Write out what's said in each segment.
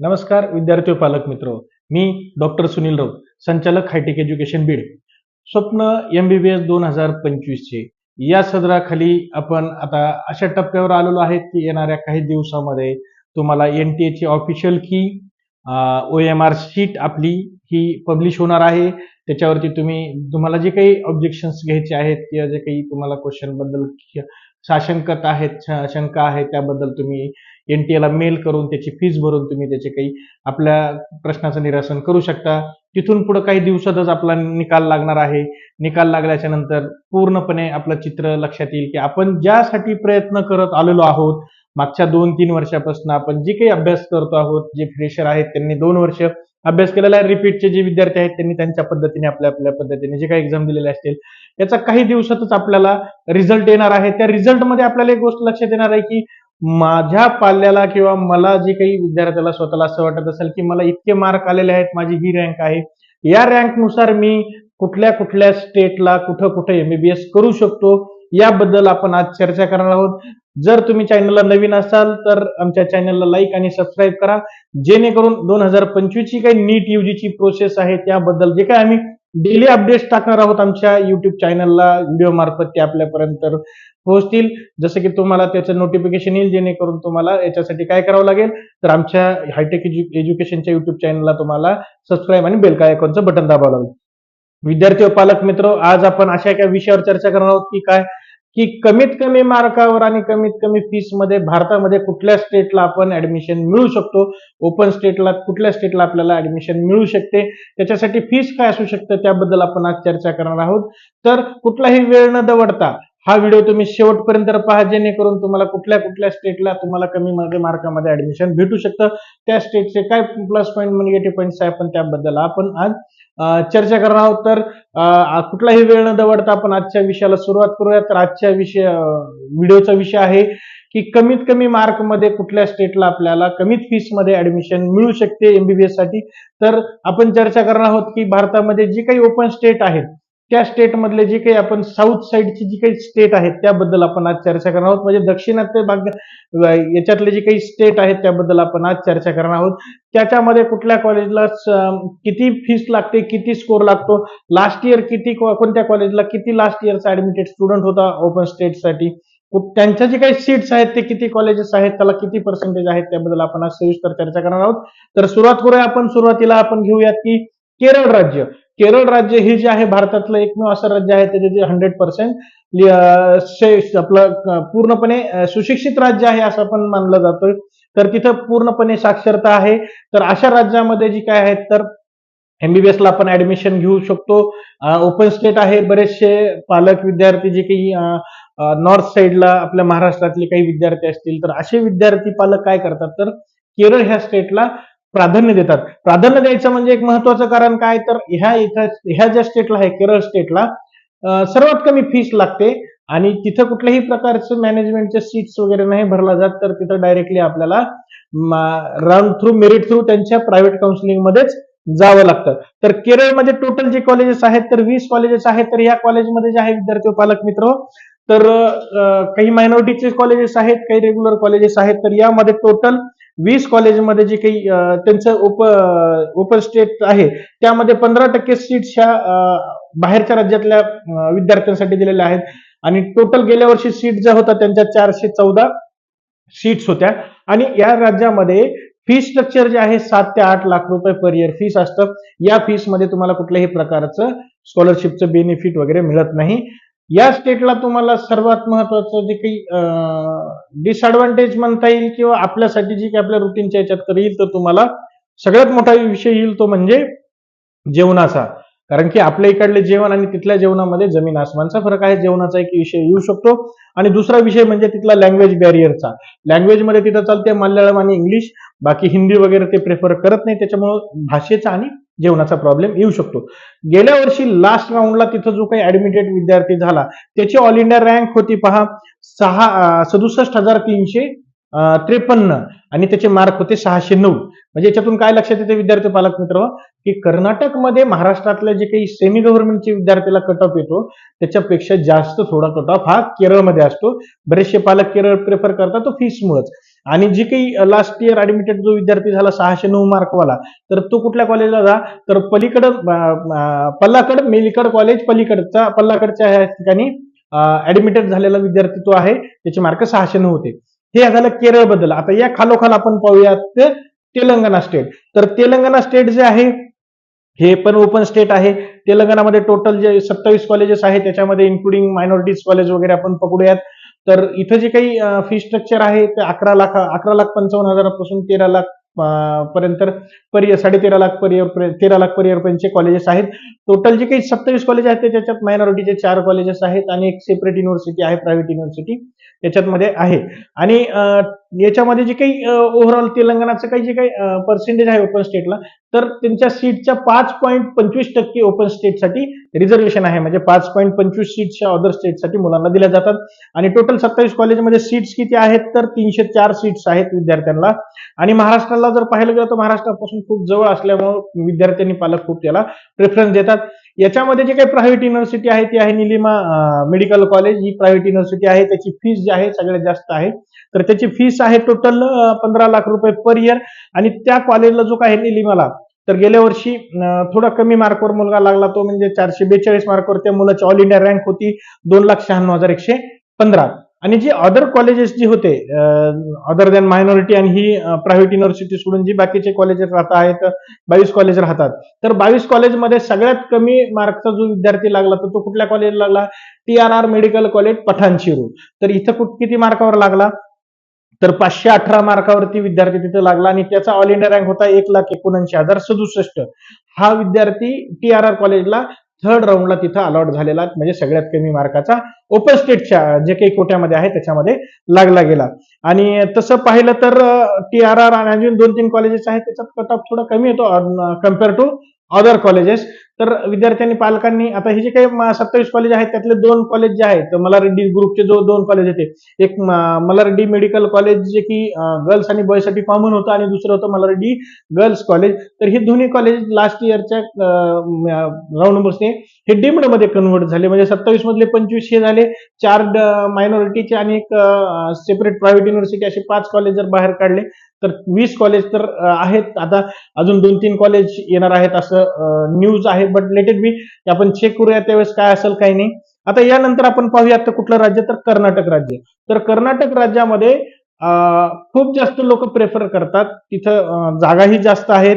नमस्कार विद्यार्थी पालक मित्र. मी डॉक्टर सुनील राऊत संचालक हायटेक एज्युकेशन बीड. स्वप्न एम बी बी एस दोन हजार पंचवीसचे. या सदराखाली आपण आता अशा टप्प्यावर आलेलो आहेत की येणाऱ्या काही दिवसामध्ये तुम्हाला एन टी एची ऑफिशियल की ओ एम आर शीट आपली ही पब्लिश होणार आहे. त्याच्यावरती तुम्ही तुम्हाला जे काही ऑब्जेक्शन्स घ्यायचे आहेत किंवा जे काही तुम्हाला क्वेश्चनबद्दल साशंकता आहेत शंका आहेत त्याबद्दल तुम्ही एन टी एला मेल करून त्याची फीज भरून तुम्ही त्याचे काही आपल्या प्रश्नाचं निरासन करू शकता. तिथून पुढे काही दिवसातच आपला निकाल लागणार आहे. निकाल लागल्याच्या नंतर पूर्णपणे आपलं चित्र लक्षात येईल की आपण ज्यासाठी प्रयत्न करत आलेलो आहोत मागच्या दोन तीन वर्षापासून आपण जे काही अभ्यास करतो आहोत जे फ्रेशर आहेत त्यांनी दोन वर्ष अभ्यास केलेला आहे. रिपीटचे जे विद्यार्थी आहेत त्यांनी त्यांच्या पद्धतीने आपल्या आपल्या पद्धतीने जे काही एक्झाम दिलेले असतील याचा काही दिवसातच आपल्याला रिझल्ट येणार आहे. त्या रिझल्टमध्ये आपल्याला एक गोष्ट लक्षात येणार आहे की माझ्या पाल्याला किंवा मला जे काही विद्यार्थ्याला स्वतःला असं वाटत असेल की मला इतके मार्क आलेले आहेत माझी ही रँक आहे. या रँकनुसार मी कुठल्या कुठल्या स्टेटला कुठं कुठं एमबीबीएस करू शकतो याबद्दल आपण आज चर्चा करणार आहोत. जर तुम्ही चॅनलला नवीन असाल तर आमच्या चॅनलला लाईक आणि सबस्क्राईब करा. जेणेकरून दोन हजार पंचवीसची काही नीट युजीची प्रोसेस आहे त्याबद्दल जे काही आम्ही डेली अपडेट्स टाकणार आहोत आमच्या युट्यूब चॅनलला व्हिडिओ मार्फत ते आपल्यापर्यंत पोहोचतील. जसं की तुम्हाला त्याचं नोटिफिकेशन येईल जेणेकरून तुम्हाला याच्यासाठी काय करावं लागेल? तर आमच्या हायटेक एज्युकेशनच्या युट्यूब चॅनलला तुम्हाला सबस्क्राईब आणि बेल आयकॉनचं बटन दाबावं लागेल. विद्यार्थी व पालक मित्र आज आपण अशा एका विषयावर चर्चा करणार आहोत की काय? की कमीत कमी मार्कावर आणि कमीत कमी फीसमध्ये भारतामध्ये कुठल्या स्टेटला आपण ऍडमिशन मिळू शकतो? ओपन स्टेटला कुठल्या स्टेटला आपल्याला ऍडमिशन मिळू शकते? त्याच्यासाठी फीस काय असू शकतं? त्याबद्दल आपण आज चर्चा करणार आहोत. तर कुठलाही वेळ न दवडता हा व्हिडिओ तुम्ही शेवटपर्यंत पहा जेणेकरून तुम्हाला कुठल्या कुठल्या स्टेटला तुम्हाला कमी मार्कामध्ये ऍडमिशन भेटू शकतं. त्या स्टेटचे काय प्लस पॉईंट निगेटिव्ह पॉईंट्स आहे आपण त्याबद्दल आपण आज चर्चा करणार आहोत. तर कुठलाही वेळ न दवडता आपण आजच्या विषयाला सुरुवात करूया. तर आजच्या विषय व्हिडिओचा विषय आहे की कमीत कमी मार्कमध्ये कुठल्या स्टेटला आपल्याला कमीत फीसमध्ये ऍडमिशन मिळू शकते एमबीबीएससाठी. तर आपण चर्चा करणार आहोत की भारतामध्ये जी काही ओपन स्टेट आहेत त्या स्टेट मधले जे काही आपण साऊथ साईडची जी काही स्टेट आहेत त्याबद्दल आपण आज चर्चा करणार आहोत. म्हणजे दक्षिणात्य भाग याच्यातले जे काही स्टेट आहेत त्याबद्दल आपण आज चर्चा करणार आहोत. त्याच्यामध्ये कुठल्या कॉलेजला किती फीस लागते किती स्कोर लागतो लास्ट इयर किती कोणत्या कॉलेजला किती लास्ट इयरचा ऍडमिटेड स्टुडंट होता ओपन स्टेटसाठी त्यांच्या जे काही सीट्स आहेत ते किती कॉलेजेस आहेत त्याला किती पर्सेंटेज आहेत त्याबद्दल आपण आज सविस्तर चर्चा करणार आहोत. तर सुरुवात करूया आपण सुरुवातीला आपण घेऊयात की केरळ राज्य. केरळ राज्य हे जे आहे भारतातलं एकमेव असं राज्य आहे त्याचे जे हंड्रेड पर्सेंट आपलं पूर्णपणे सुशिक्षित राज्य आहे असं पण मानलं जातं तर तिथं पूर्णपणे साक्षरता आहे. तर अशा राज्यामध्ये जी काय आहेत तर एमबीबीएस ला आपण ऍडमिशन घेऊ शकतो. ओपन स्टेट आहे. बरेचसे पालक विद्यार्थी जे काही नॉर्थ साईडला आपल्या महाराष्ट्रातले काही विद्यार्थी असतील तर असे विद्यार्थी पालक काय करतात? तर केरळ ह्या स्टेटला प्राधान्य देतात. प्राधान्य द्यायचं म्हणजे एक महत्वाचं कारण काय? तर ह्या इथं ह्या ज्या स्टेटला आहे केरळ स्टेटला सर्वात कमी फीस लागते आणि तिथं कुठल्याही प्रकारचं मॅनेजमेंटचे सीट्स वगैरे नाही भरला जात तर तिथं डायरेक्टली आपल्याला राउंड थ्रू मेरिट थ्रू त्यांच्या प्रायव्हेट काउन्सिलिंग मध्येच जावं लागतं. तर केरळमध्ये टोटल जे कॉलेजेस आहेत तर वीस कॉलेजेस आहेत तर या कॉलेजमध्ये जे आहे विद्यार्थी पालक मित्र तर काही मायनॉरिटीचे कॉलेजेस आहेत काही रेग्युलर कॉलेजेस आहेत तर यामध्ये टोटल वीस कॉलेजमध्ये जे काही त्यांचं ओप ओपन स्टेट आहे त्यामध्ये पंधरा टक्के सीट्स ह्या बाहेरच्या राज्यातल्या विद्यार्थ्यांसाठी दिलेल्या आहेत. आणि टोटल गेल्या वर्षी सीट ज्या होत्या त्यांच्या चारशे चौदा सीट्स होत्या. आणि या राज्यामध्ये फी स्ट्रक्चर जे आहे सात ते आठ लाख रुपये पर इयर फीस असतं. या फीसमध्ये तुम्हाला कुठल्याही प्रकारचं स्कॉलरशिपचं बेनिफिट वगैरे मिळत नाही. या स्टेटला तुम्हाला सर्वात महत्वाचं जे काही डिसएडव्हान्टेज म्हणता येईल किंवा आपल्यासाठी जी काही आपल्या रुटीनच्या याच्यात करील येईल तर तुम्हाला सगळ्यात मोठा विषय येईल तो म्हणजे जेवणाचा. कारण की आपल्या इकडले जेवण आणि तिथल्या जेवणामध्ये जमीन आसमानचा फरक आहे जेवणाचा एक विषय येऊ शकतो. आणि दुसरा विषय म्हणजे तिथला लँग्वेज बॅरियरचा लँग्वेजमध्ये तिथं चालते मल्याळम आणि इंग्लिश बाकी हिंदी वगैरे ते प्रेफर करत नाही त्याच्यामुळं भाषेचा आणि जेवणाचा प्रॉब्लेम येऊ शकतो. गेल्या वर्षी लास्ट राऊंडला तिथं जो काही ऍडमिटेड विद्यार्थी झाला त्याची ऑल इंडिया रँक होती पहा सहा सदुसष्ट हजार तीनशे त्रेपन्न आणि त्याचे मार्क होते सहाशे नऊ. म्हणजे याच्यातून काय लक्षात येते विद्यार्थी पालक मित्र? की कर्नाटकमध्ये महाराष्ट्रातले जे काही सेमी गव्हर्नमेंटचे विद्यार्थ्याला कट ऑफ येतो त्याच्यापेक्षा जास्त थोडा कट ऑफ हा केरळमध्ये असतो. बरेचसे पालक केरळ प्रेफर करतात तो फीसमुळेच आणि जी काही लास्ट इयर ऍडमिटेड जो विद्यार्थी झाला सहाशे नऊ मार्कवाला तर तो कुठल्या कॉलेजला जा? तर पलीकड पल्लाकड मेलीकड कॉलेज पलीकडचा पल्लाकडच्या ह्या ठिकाणी ऍडमिटेड झालेला विद्यार्थी तो आहे त्याचे मार्क सहाशे नऊ होते. हे झालं केरळबद्दल आता या खालोखाल आपण पाहूयात ते तेलंगणा स्टेट तर तेलंगणा स्टेट जे आहे हे पण ओपन स्टेट आहे. तेलंगणामध्ये टोटल जे सत्तावीस कॉलेजेस आहेत त्याच्यामध्ये इन्क्लुडिंग मायनॉरिटीज कॉलेज वगैरे आपण पकडूयात. तर इथं जे काही फी स्ट्रक्चर आहे ते अकरा लाख अकरा लाख पंचावन्न हजारापासून तेरा लाख पर्यंत पर साडे तेरा लाख पर तेरा लाख पर पर्यंतचे कॉलेजेस आहेत. टोटल जे काही सत्तावीस कॉलेज आहेत ते त्याच्यात मायनॉरिटीचे चार कॉलेजेस आहेत आणि एक सेपरेट युनिव्हर्सिटी आहे प्रायव्हेट युनिव्हर्सिटी त्याच्यामध्ये आहे. आणि याच्यामध्ये जे काही ओव्हरऑल तेलंगणाचं काही जे काही पर्सेंटेज आहे ओपन स्टेटला तर त्यांच्या सीटच्या पाच पॉईंट पंचवीस टक्के ओपन स्टेटसाठी रिझर्वेशन आहे. म्हणजे पाच पॉईंट पंचवीस सीट्सच्या अदर स्टेटसाठी मुलांना दिल्या जातात. आणि टोटल सत्तावीस कॉलेजमध्ये सीट्स किती आहेत तर तीनशे चार सीट्स आहेत विद्यार्थ्यांना. आणि महाराष्ट्राला जर पाहिलं गेलं तर महाराष्ट्रापासून खूप जवळ असल्यामुळे विद्यार्थ्यांनी पालक खूप त्याला प्रेफरन्स देतात. याच्यामध्ये जे काही प्रायव्हेट युनिव्हर्सिटी आहे ती आहे निलिमा मेडिकल कॉलेज ही प्रायव्हेट युनिव्हर्सिटी आहे. त्याची फीस जी आहे सगळ्यात जास्त आहे. तर त्याची फीस आहे टोटल पंधरा लाख रुपये पर इयर आणि त्या कॉलेजला जो काही निलिमाला तर गेल्या वर्षी थोडा कमी मार्कवर मुलगा लागला. तो म्हणजे चारशे बेचाळीस मार्कवर त्या मुलाची ऑल इंडिया रँक होती दोन लाख शहाण्णव हजार एकशे पंधरा. आणि जी अदर कॉलेजेस जी होते अदर दॅन मायनॉरिटी आणि ही प्रायव्हेट युनिव्हर्सिटी सोडून जी बाकीचे कॉलेजेस राहत आहेत बावीस कॉलेज राहतात. तर बावीस कॉलेजमध्ये सगळ्यात कमी मार्कचा जो विद्यार्थी लागला तर तो कुठल्या कॉलेजला लागला? T R R medical college Patancheru तर इथं कुठ- किती मार्कावर लागला? तर पाचशे अठरा मार्कावरती विद्यार्थी तिथे लागला आणि त्याचा ऑल इंडिया रँक होता एक लाख एकोणऐंशी हजार सदुसष्ट. हा विद्यार्थी टी आर आर कॉलेजला थर्ड राऊंडला तिथं अलॉट झालेला म्हणजे सगळ्यात कमी मार्काचा ओपन स्टेटच्या जे काही कोट्यामध्ये आहे त्याच्यामध्ये लागला गेला. आणि तसं पाहिलं तर टी आर आर आणि अजून दोन तीन कॉलेजेस आहेत त्याचा कट ऑफ थोडा कमी येतो कंपेअर टू अदर कॉलेजेस तर विद्यार्थ्यांनी पालकांनी आता हे जे काही सत्तावीस कॉलेज आहेत त्यातले दोन कॉलेज जे आहेत मलारेड्डी ग्रुपचे जो दोन कॉलेज होते एक म- मलारेड्डी मेडिकल कॉलेज जे की गर्ल्स आणि बॉयसाठी कॉमन होतं आणि दुसरं होतं मलारेड्डी गर्ल्स कॉलेज तर हे दोन्ही कॉलेज लास्ट इयरच्या राऊंड नंबर्सने हे डीम्डमध्ये कन्वर्ट झाले. म्हणजे सत्तावीस मधले पंचवीस हे झाले. चार मायनॉरिटीचे आणि एक सेपरेट प्रायव्हेट युनिव्हर्सिटी असे पाच कॉलेज जर बाहेर काढले तर वीस कॉलेज तर आहेत. आता अजून दोन तीन कॉलेज येणार आहेत असं न्यूज आहे. बट लेटेड बी आपण चेक करूया त्यावेळेस काय असेल काही नाही. आता यानंतर आपण पाहूया तर कुठलं राज्य? तर कर्नाटक राज्य. तर कर्नाटक राज्यामध्ये खूप जास्त लोक प्रेफर करतात. तिथं जागाही जास्त आहेत.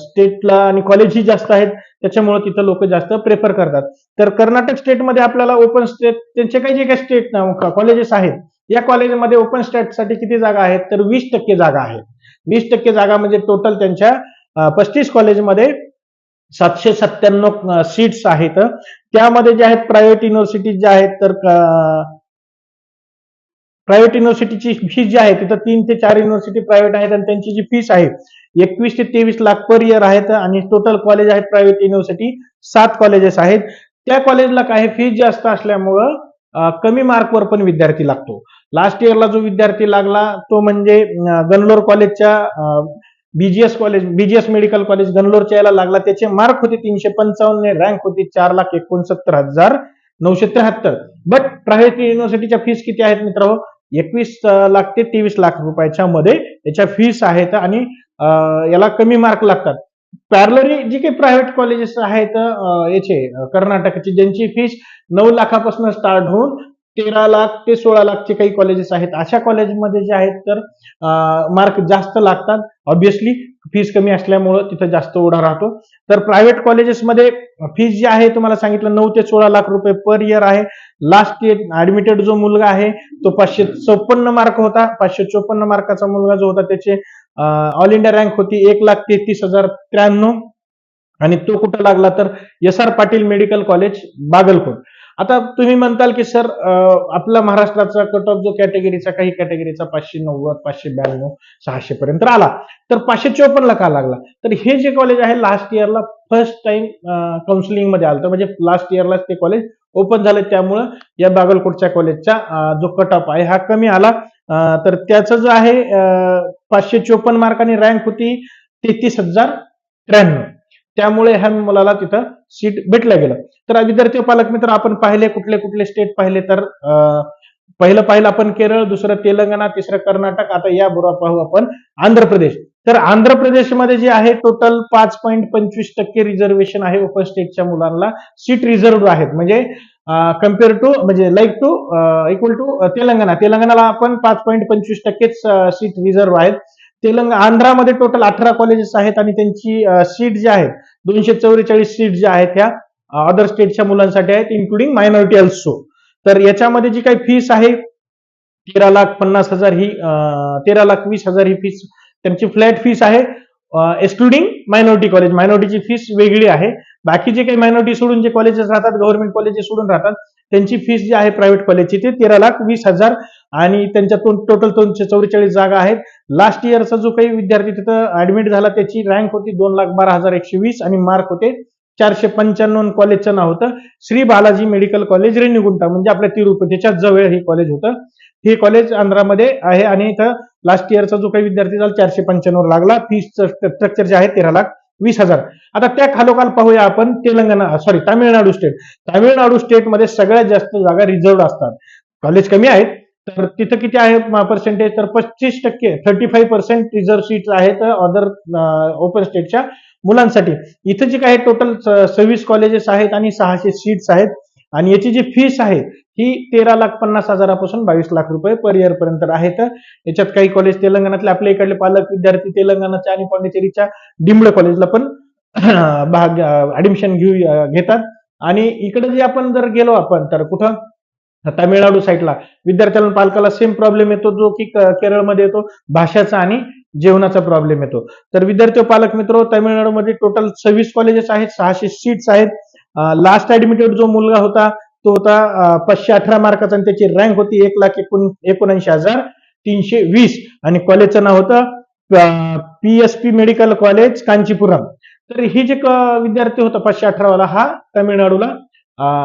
स्टेटला आणि कॉलेजही जास्त आहेत. त्याच्यामुळे तिथं लोक जास्त प्रेफर करतात. तर कर्नाटक स्टेटमध्ये आपल्याला ओपन स्टेट त्यांचे काही जे काही स्टेट कॉलेजेस आहेत या कॉलेजमध्ये ओपन स्टॅटसाठी किती जागा आहेत? तर वीस टक्के जागा आहेत. वीस टक्के जागा म्हणजे टोटल त्यांच्या पस्तीस कॉलेजमध्ये सातशे सत्त्याण्णव सीट्स आहेत. त्यामध्ये जे आहेत प्रायव्हेट युनिव्हर्सिटीज ज्या आहेत तर प्रायव्हेट युनिव्हर्सिटीची फीस जी आहे तिथं तीन ते चार युनिव्हर्सिटी प्रायव्हेट आहेत आणि त्यांची जी फीस आहे एकवीस ते तेवीस लाख पर इयर आहेत आणि टोटल कॉलेज आहेत प्रायव्हेट युनिव्हर्सिटी सात कॉलेजेस आहेत. त्या कॉलेजला काही फीस जास्त असल्यामुळं कमी मार्कवर पण विद्यार्थी लागतो. लास्ट इयरला जो विद्यार्थी लागला तो म्हणजे अं, गणलोर कॉलेजच्या BGS college BGS medical college गणलोरच्या याला लागला. त्याचे मार्क होते तीनशे पंचावन्न रँक होती चार लाख एकोणसत्तर हजार नऊशे त्र्याहत्तर. बट प्रायव्हेट युनिव्हर्सिटीच्या फीस किती आहेत मित्र एकवीस लाख ते तेवीस लाख रुपयाच्या मध्ये याच्या फीस आहेत आणि याला कमी मार्क लागतात. पॅरलरी जी काही प्रायव्हेट कॉलेजेस आहेत याचे अं, कर्नाटकचे ज्यांची फीस नऊ लाखापासून स्टार्ट होऊन तेरा लाख ते सोळा लाखचे काही कॉलेजेस आहेत. अशा कॉलेजमध्ये जे आहेत तर मार्क जास्त लागतात. ऑब्विसली फीस कमी असल्यामुळं तिथं जास्त ओढा राहतो. तर प्रायव्हेट कॉलेजेसमध्ये फीस जी आहे तुम्हाला सांगितलं नऊ ते सोळा लाख रुपये पर इयर आहे. लास्ट इयर ऍडमिटेड जो मुलगा आहे तो पाचशे चौपन्न मार्क होता. पाचशे चोपन्न मार्काचा मुलगा जो होता त्याचे ऑल इंडिया रँक होती एक लाख तेहतीस हजार त्र्याण्णव. आणि तो कुठं लागला तर S R Patil medical college Bagalkot. आता तुम्ही म्हणताल की सर आपला महाराष्ट्राचा कट ऑफ जो कॅटेगरीचा काही कॅटेगरीचा पाचशे नव्वद पाचशे ब्याण्णव सहाशे पर्यंत आला. तर पाचशे चोपन्नला का लागला? तर हे जे कॉलेज आहे लास्ट इयरला फर्स्ट टाइम काउन्सिलिंगमध्ये आलं म्हणजे लास्ट इयरलाच ते कॉलेज ओपन झालं. त्यामुळं या बागलकोटच्या कॉलेजचा जो कट ऑफ आहे हा कमी आला. तर त्याचं जो आहे पाचशे चोपन्न मार्कांनी रँक होती तेहतीस हजार त्र्याण्णव. त्यामुळे ह्या मुलाला तिथं सीट भेटलं गेलं. तर विद्यार्थी पालक मित्र आपण पाहिले कुठले कुठले स्टेट पाहिले तर पहिलं पाहिलं आपण केरळ दुसरं तेलंगणा तिसरं कर्नाटक. आता या बरोबर पाहू आपण आंध्र प्रदेश. तर आंध्र प्रदेशमध्ये जे आहे टोटल पाच पॉईंट पंचवीस टक्के रिझर्वेशन आहे ओपन स्टेटच्या मुलांना. सीट रिझर्व आहेत. म्हणजे कंपेअर टू म्हणजे like to equal to Telangana. तेलंगणाला आपण पाच पॉईंट पंचवीस टक्केच सीट रिझर्व आहेत. तेलंग आंध्रामध्ये टोटल अठरा कॉलेजेस आहेत आणि त्यांची सीट जे आहेत दोनशे चौवेचाळीस सीट ज्या आहेत त्या अदर स्टेटच्या मुलांसाठी आहेत इन्क्लुडिंग मायनॉरिटी अल्सो तर याच्यामध्ये जी काही फीस आहे तेरा लाख पन्नास हजार ही तेरा लाख वीस हजार ही फीस त्यांची फ्लॅट फीस आहे एक्स्क्लुडिंग मायनॉरिटी कॉलेज मायनॉरिटीची फीस वेगळी आहे. बाकीचे काही मायनॉरिटी सोडून जे कॉलेजेस राहतात गव्हर्नमेंट कॉलेजेस सोडून राहतात त्यांची फीस जी आहे प्रायव्हेट कॉलेजची ते तेरा लाख वीस हजार आणि त्यांच्यातून टोटल दोनशे चौवेचाळीस जागा आहेत. लास्ट इयरचा जो काही विद्यार्थी तिथं ऍडमिट झाला त्याची रँक होती दोन लाख बारा हजार एकशे वीस आणि मार्क होते चारशे पंच्याण्णव कॉलेजचं नाव होतं श्री बालाजी मेडिकल कॉलेज रेणीगुंटा. म्हणजे आपल्या तिरुपतीच्या जवळ हे कॉलेज होतं. हे कॉलेज आंध्रामध्ये आहे आणि इथं लास्ट इयरचा जो काही विद्यार्थी झाला चारशे पंच्याण्णव लागला. फीस स्ट्रक्चर जे आहे तेरा लाख वीस हजार. आता त्या खालोखाल पाहूया आपण तेलंगणा सॉरी तामिळनाडू स्टेट तामिळनाडू स्टेटमध्ये सगळ्यात जास्त जागा रिझर्व असतात. कॉलेज कमी आहेत तर तिथं किती आहे? पर्सेंटेज तर पस्तीस टक्के thirty five percent reserve seat आहेत अदर ओपन स्टेटच्या मुलांसाठी. इथं जे काही टोटल सव्वीस कॉलेजेस आहेत आणि सहाशे सीट्स आहेत आणि याची जी फीस आहे ही तेरा लाख पन्नास हजारापासून बावीस लाख रुपये पर इयर पर्यंत आहेत. याच्यात काही कॉलेज तेलंगणातले आपल्या इकडले पालक विद्यार्थी तेलंगणाच्या आणि पॉंडिचेरीच्या डिंबळ कॉलेजला पण भाग ऍडमिशन घेऊ घेतात. आणि इकडे जे आपण जर गेलो आपण तर कुठं? तामिळनाडू साईडला विद्यार्थ्यांना पालकाला सेम प्रॉब्लेम येतो जो की केरळमध्ये येतो भाषाचा आणि जेवणाचा प्रॉब्लेम येतो. तर विद्यार्थी पालक मित्र तामिळनाडूमध्ये टोटल सव्वीस कॉलेजेस आहेत सहाशे सीट्स आहेत. लास्ट ऍडमिटेड जो मुलगा होता तो होता पाचशे अठरा मार्काचा आणि त्याची रँक होती एक लाख एकोण एकोणऐंशी हजार तीनशे वीस. आणि कॉलेजचं नाव होतं P S P medical college Kanchipuram. तर ही जे विद्यार्थी होता पाचशे अठरावाला हा तामिळनाडूला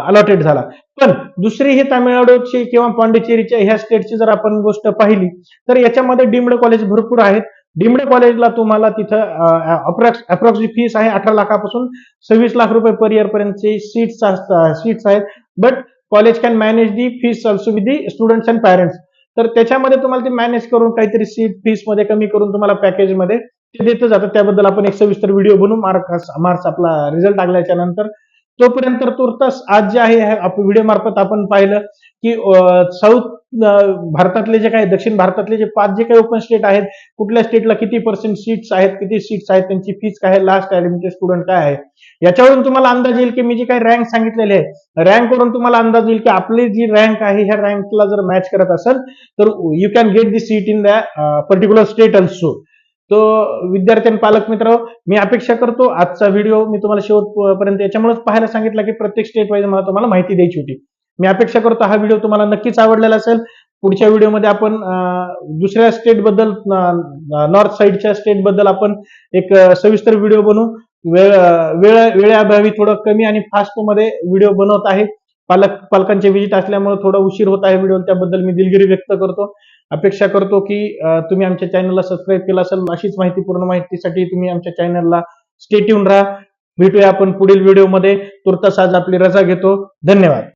अलॉटेड झाला. पण दुसरी हे तामिळनाडूची किंवा पॉंडिचेरीच्या ह्या स्टेटची जर आपण गोष्ट पाहिली तर याच्यामध्ये डिम्ड कॉलेज भरपूर आहेत. डिमडे कॉलेजला तुम्हाला तिथं अप्रॉक्स अप्रॉक्स फीस आहे अठरा लाखापासून सव्वीस लाख रुपये पर इयर पर्यंतची सीट्स सीट्स आहेत. But college can manage the fees also with the students and parents तर त्याच्यामध्ये तुम्हाला ते मॅनेज करून काहीतरी सीट फीसमध्ये कमी करून तुम्हाला पॅकेजमध्ये ते देतं जातं त्याबद्दल आपण एक सविस्तर व्हिडिओ बनवू. मार्क मार्च आपला रिझल्ट लागल्याच्या नंतर. तोपर्यंत तुर्तास आज जे आहे व्हिडिओ मार्फत आपण पाहिलं. की साऊथ भारतातले जे काही दक्षिण भारतातले जे पाच जे काही ओपन स्टेट आहेत कुठल्या स्टेटला किती पर्सेंट सीट्स आहेत किती सीट्स आहेत त्यांची फीस काय आहे लास्ट ॲडमिटेड स्टुडंट काय आहे? याच्यावरून तुम्हाला अंदाज येईल की मी जे काही रँक सांगितलेले आहे रँकवरून तुम्हाला अंदाज येईल की आपली जी रँक आहे ह्या रँकला जर मॅच करत असेल तर you can get the seat in the particular state also तो विद्यार्थी आणि पालक मित्र मी अपेक्षा करतो आजचा व्हिडिओ मी तुम्हाला शेवटपर्यंत याच्यामुळेच पाहायला सांगितलं की प्रत्येक स्टेट वाईज मला तुम्हाला माहिती द्यायची होती. मी अपेक्षा करतो हा व्हिडिओ तुम्हाला नक्कीच आवडलेला असेल. पुढच्या व्हिडिओमध्ये आपण दुसऱ्या स्टेटबद्दल नॉर्थ साईडच्या स्टेटबद्दल आपण एक सविस्तर व्हिडिओ बनवू. वेळ वेळ वेळेअभावी थोडं कमी आणि फास्टमध्ये व्हिडिओ बनवत आहे. पालक पालकांचे विजिट असल्यामुळे थोडा उशीर होत आहे व्हिडिओ त्याबद्दल मी दिलगिरी व्यक्त करतो. अपेक्षा करतो की तुम्ही आमच्या चॅनलला सबस्क्राईब केला असेल अशीच माहिती पूर्ण माहितीसाठी तुम्ही आमच्या चॅनलला स्टेट येऊन राहा. भेटूया आपण पुढील व्हिडिओमध्ये. तुर्तास आज आपली रजा घेतो. धन्यवाद.